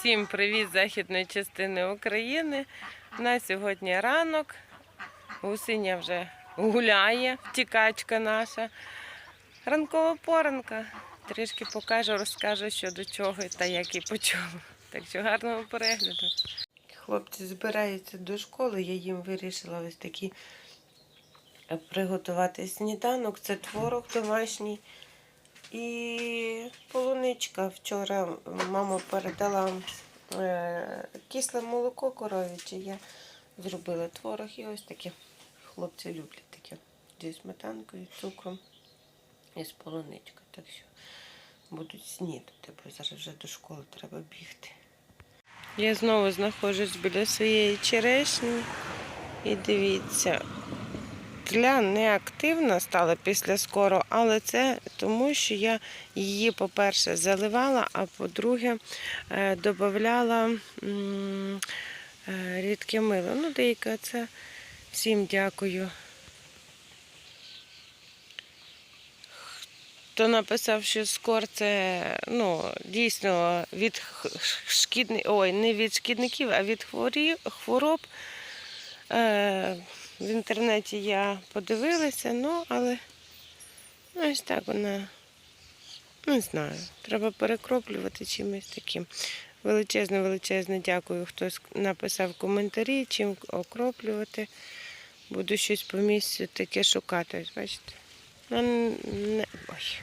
Всім привіт з західної частини України. На сьогодні ранок. Гусиня вже гуляє, втікачка наша. Ранкова поранка. Трішки покажу, розкажу, що до чого та як і по. Так що гарного перегляду. Хлопці збираються до школи, я їм вирішила ось такі е, приготувати сніданок. Це творог домашній. І полуничка вчора мама передала е, кисле молоко коров'яче. Я зробила творог і ось таке. Хлопці люблять таке зі сметанкою, цукром і з полуничкою. Так що будуть снідати, бо зараз вже до школи треба бігти. Я знову знаходжусь біля своєї черешні. І дивіться, тля неактивна стала після скоро, але це тому, що я її, по-перше, заливала, а по-друге, е, додавала е, рідке мило. Ну, деяке це всім дякую. Хто написав, що скор це ну, дійсно від х- шкідни... Ой, не від шкідників, а від хвороб. Е, в інтернеті я подивилася, ну, але ну, ось так вона, не знаю, треба перекроплювати чимось таким. Величезне, величезне дякую, хтось написав коментарі, чим окроплювати. Буду щось по місцю таке шукати. Ось бачите? Вона не, ой,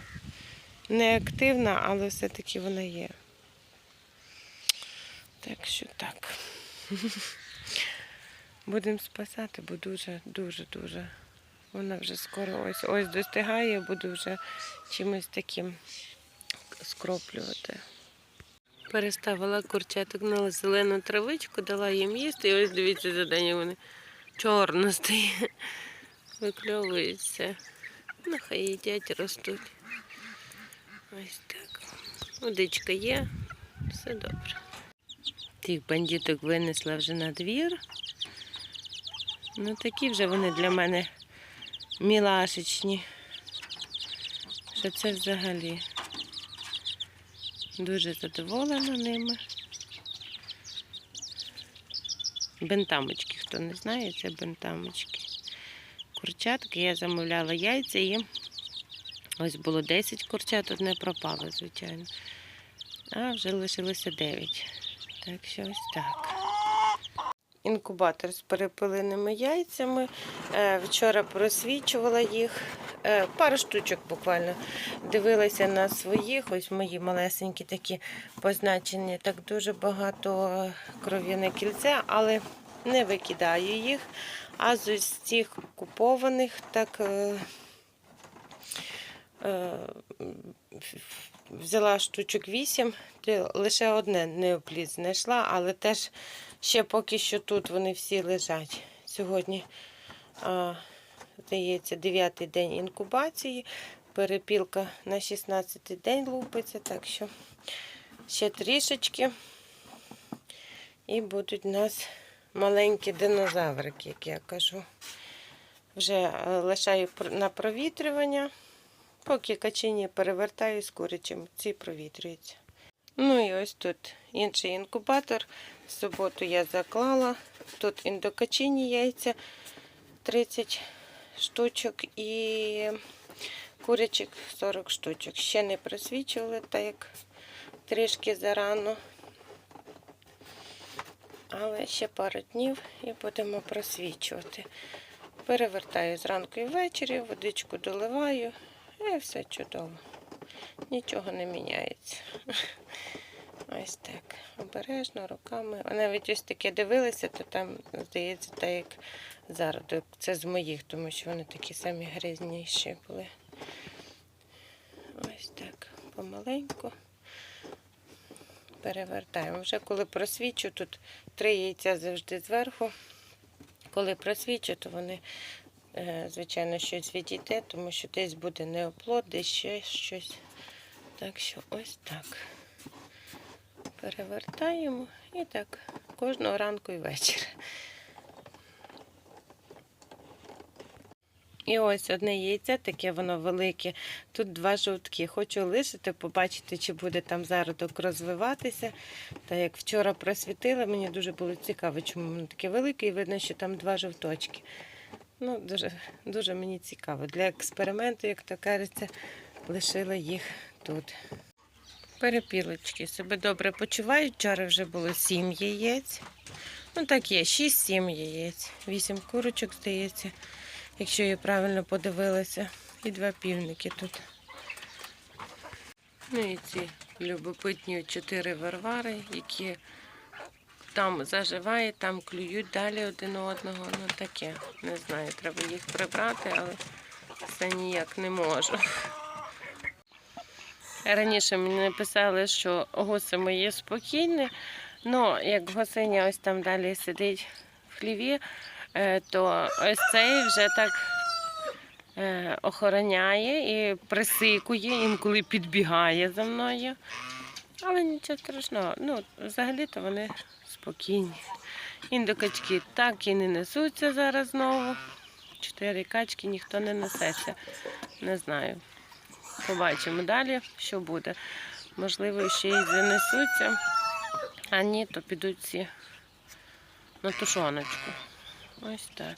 не активна, але все-таки вона є. Так що так. Будемо спасати, бо дуже, дуже, дуже. Вона вже скоро ось ось достигає, буду вже чимось таким скроплювати. Переставила курчаток на зелену травичку, дала їм їсти, і ось дивіться за день вони чорно стає. Викльовуються. Ну, хай їдять, ростуть. Ось так. Водичка є, все добре. Тих бандиток винесла вже на двір. Ну, такі вже вони для мене мілашечні. Що це взагалі. Дуже задоволена ними. Бентамочки, хто не знає, це бентамочки. Курчатки я замовляла яйця і ось було 10 курчат, одне пропало, звичайно. А вже лишилося 9. Так що ось так інкубатор з перепиленими яйцями. Е, Вчора просвічувала їх. Е, Пару штучок буквально дивилася на своїх. Ось мої малесенькі такі позначені. Так дуже багато кров'яне кільце, але не викидаю їх. А з ось цих купованих так. е, Взяла штучок 8, лише одне неопліт знайшла, але теж ще поки що тут вони всі лежать. Сьогодні, а, здається, 9 день інкубації. Перепілка на 16 день лупиться, так що ще трішечки. І будуть у нас маленькі динозаврики, як я кажу. Вже е, лишаю на провітрювання. Поки качині перевертаю з курячим, ці провітрюються. Ну і ось тут інший інкубатор. В суботу я заклала. Тут індокачині яйця 30 штучок і курячих 40 штучок. Ще не просвічували, так як трішки зарано. Але ще пару днів і будемо просвічувати. Перевертаю зранку і ввечері, водичку доливаю. І все чудово. Нічого не міняється. Ось так. Обережно, руками. Навіть ось таке дивилися, то там, здається, так як зародок. Це з моїх, тому що вони такі самі грязніші були. Ось так. Помаленьку. Перевертаємо. Вже коли просвічу, тут три яйця завжди зверху. Коли просвічу, то вони Е, звичайно, щось відійде, тому що десь буде неоплод, десь ще щось. Так що ось так. Перевертаємо і так кожного ранку і вечора. І ось одне яйце, таке воно велике. Тут два жовтки. Хочу лишити, побачити, чи буде там зародок розвиватися. Та як вчора просвітила, мені дуже було цікаво, чому воно таке велике, і видно, що там два жовточки. Ну, дуже, дуже мені цікаво. Для експерименту, як то кажеться, лишила їх тут. Перепілочки себе добре почувають. Вчора вже було сім яєць. Ну так є, 6-7 яєць. Вісім курочок, здається, якщо я правильно подивилася. І два півники тут. Ну і ці любопитні чотири варвари, які там заживають, там клюють далі один одного. Ну таке. Не знаю, треба їх прибрати, але це ніяк не можу. Раніше мені написали, що гуси мої спокійні, але як гусиня ось там далі сидить в хліві, е, то ось цей вже так е, охороняє і присикує, інколи підбігає за мною. Але нічого страшного. Ну, взагалі-то вони спокійні. Індокачки так і не несуться зараз знову. Чотири качки ніхто не несеться. Не знаю. Побачимо далі, що буде. Можливо, ще й занесуться, а ні, то підуть всі на тушоночку. Ось так.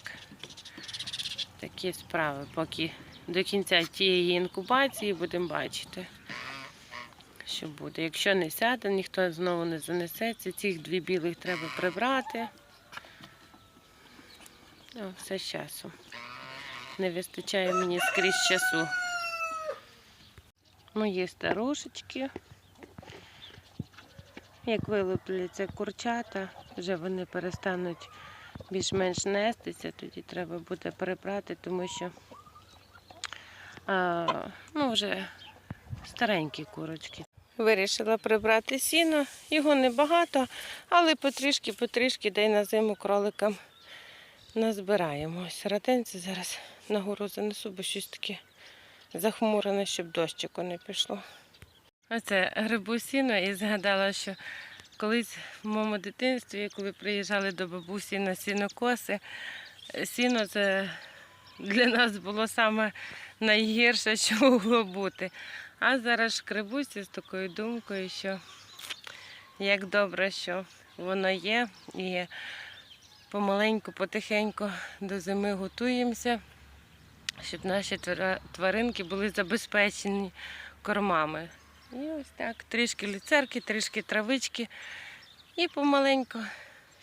Такі справи, поки до кінця тієї інкубації будемо бачити, що буде. Якщо не сяде, ніхто знову не занесеться. Цих дві білих треба прибрати. О, все з часом. Не вистачає мені скрізь часу. Мої старушечки. Як вилупляться курчата, вже вони перестануть більш-менш нестися, тоді треба буде перебрати, тому що а, ну, вже старенькі курочки. Вирішила прибрати сіно, його небагато, але потрішки-потрішки, де й на зиму кроликам назбираємо. Ось ратенці зараз нагору занесу, бо щось таке захмурене, щоб дощику не пішло. Оце грибу сіно і згадала, що колись в моєму дитинстві, коли приїжджали до бабусі на сінокоси, сіно це для нас було саме найгірше, що могло бути. А зараз шкребуся з такою думкою, що як добре, що воно є, і помаленьку, потихеньку до зими готуємося щоб наші тваринки були забезпечені кормами. І ось так, трішки люцерки, трішки травички. І помаленьку,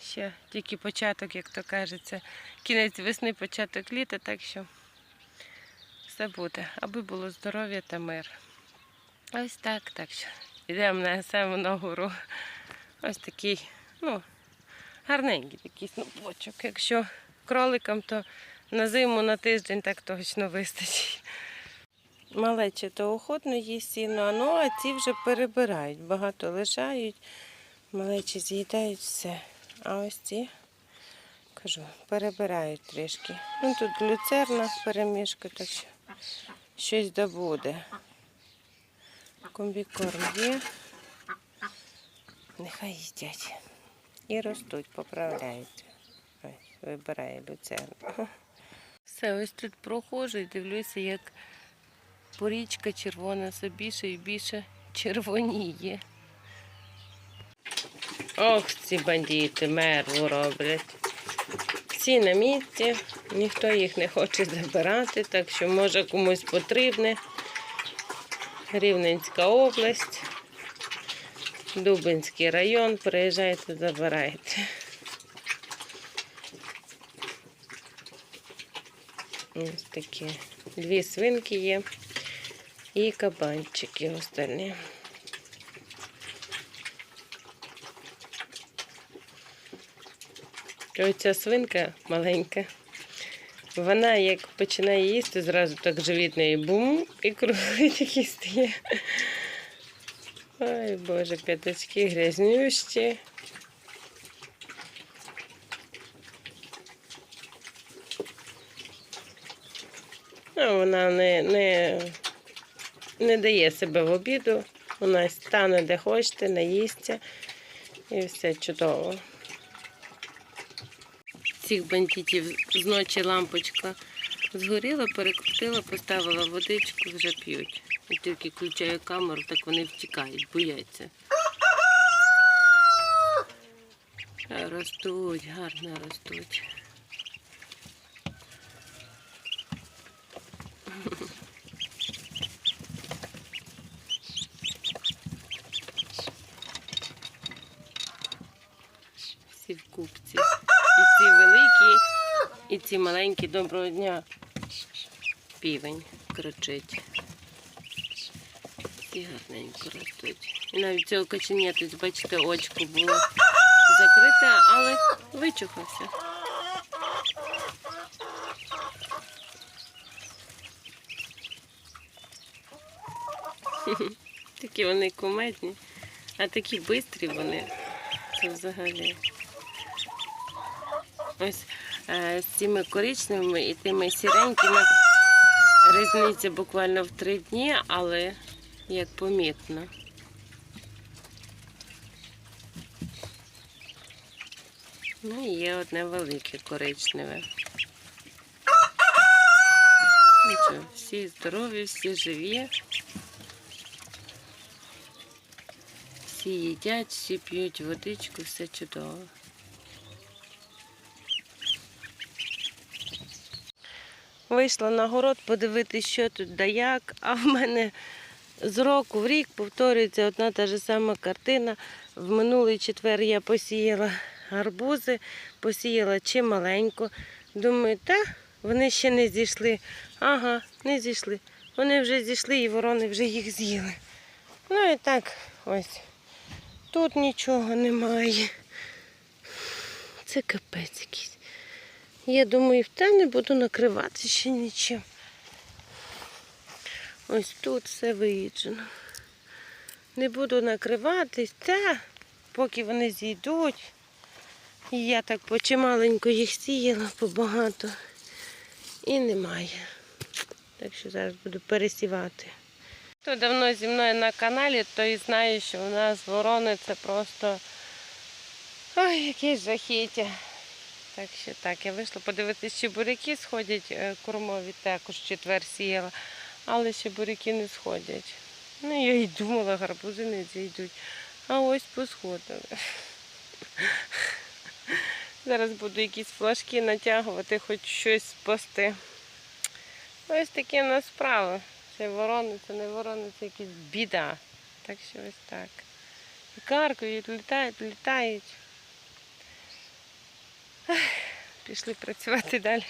ще тільки початок, як то кажеться, кінець весни, початок літа, так що все буде, аби було здоров'я та мир. Ось так, так що йдемо на саму на гору. Ось такий, ну, гарненький такий снопочок. Якщо кроликам, то на зиму на тиждень так точно вистачить. Малече то охотно їсть сіно, ну а ці вже перебирають, багато лишають, малечі з'їдають все. А ось ці, кажу, перебирають трішки. Ну тут люцерна перемішка, так що щось добуде. Комбікорм є. Нехай їдять. І ростуть, поправляються. Ось, вибирає люцерну. Все, ось тут проходжу і дивлюся, як порічка червона все більше і більше червоніє. Ох, ці бандити мерву роблять. Всі на місці, ніхто їх не хоче забирати, так що може комусь потрібне. Рівненська область, Дубинський район, приїжджайте, забирайте. Ось такі. Дві свинки є і кабанчики остальні. Оця свинка маленька. Вона як починає їсти, зразу так живіт неї бум і круги такі стає. Ой, Боже, п'ятачки грязнющі. Ну, вона не, не, не дає себе в обіду. Вона стане де хочете, наїсться і все чудово. Цих бандитів зночі лампочка Згоріла, перекрутила, поставила водичку, вже п'ють. І тільки включаю камеру, так вони втікають, бояться. Ростуть, гарно ростуть. Всі в купці. І ці великі, і ці маленькі. Доброго дня. Півень кричить. Всі гарненько ростуть. І навіть цього каченя тут, бачите, очко було закрите, але вичухався. Такі вони кумедні, а такі бистрі вони. Це взагалі. Ось з цими коричневими і тими сіренькими різниця буквально в три дні, але як помітно. Ну і є одне велике коричневе. Нічого, всі здорові, всі живі. Всі їдять, всі п'ють водичку, все чудово. Вийшла на город подивитися, що тут да як, а в мене з року в рік повторюється одна та ж сама картина. В минулий четвер я посіяла гарбузи, посіяла чималенько. Думаю, та вони ще не зійшли. Ага, не зійшли. Вони вже зійшли і ворони вже їх з'їли. Ну і так, ось. Тут нічого немає. Це капець якийсь. Я думаю, та не буду накривати ще нічим. Ось тут все виїджено. Не буду накриватись, та поки вони зійдуть. Я так почималенько їх сіяла побагато. І немає. Так що зараз буду пересівати. Хто давно зі мною на каналі, той знає, що у нас ворони це просто ой, якесь жахіття. Так що так, я вийшла подивитися, чи буряки сходять е, кормові, також четвер сіяла, але ще буряки не сходять. Ну, я й думала, гарбузи не зійдуть. А ось посходили. Зараз буду якісь флажки натягувати, хоч щось спасти. Ось такі в нас справи. Це ворони, це не ворони, це якась біда. Так що ось так. І каркають, літають, літають. Пішли працювати далі.